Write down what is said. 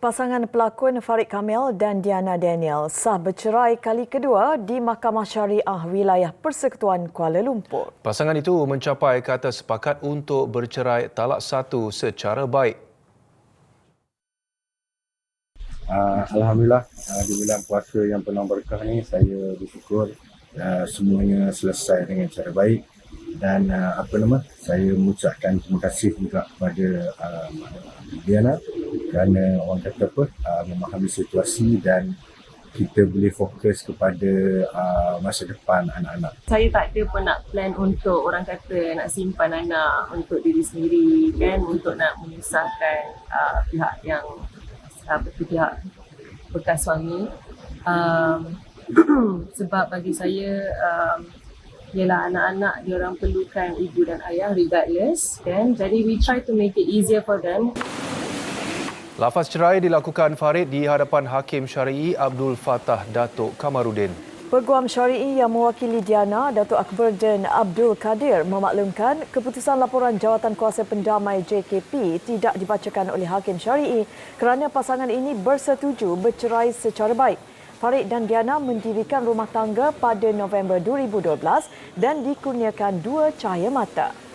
Pasangan pelakon Farid Kamil dan Diana Daniel sah bercerai kali kedua di Mahkamah Syariah Wilayah Persekutuan Kuala Lumpur. Pasangan itu mencapai kata sepakat untuk bercerai talak satu secara baik. Uh, Alhamdulillah uh, di bulan puasa yang penuh berkah ni saya bersyukur uh, semuanya selesai dengan cara baik dan uh, apa nama saya mengucapkan terima kasih juga kepada uh, Diana kerana orang kata apa uh, memahami situasi dan kita boleh fokus kepada uh, masa depan anak-anak. Saya tak ada pun nak plan untuk orang kata nak simpan anak untuk diri sendiri kan untuk nak menyusahkan uh, pihak yang uh, pihak bekas suami. Um, sebab bagi saya um, ialah anak-anak dia orang perlukan ibu dan ayah regardless kan. Jadi we try to make it easier for them. Lafaz cerai dilakukan Farid di hadapan Hakim Syari'i Abdul Fattah Datuk Kamarudin. Peguam Syari'i yang mewakili Diana, Datuk Akbar dan Abdul Kadir memaklumkan keputusan laporan Jawatan Kuasa Pendamai JKP tidak dibacakan oleh Hakim Syari'i kerana pasangan ini bersetuju bercerai secara baik. Farid dan Diana mendirikan rumah tangga pada November 2012 dan dikurniakan dua cahaya mata.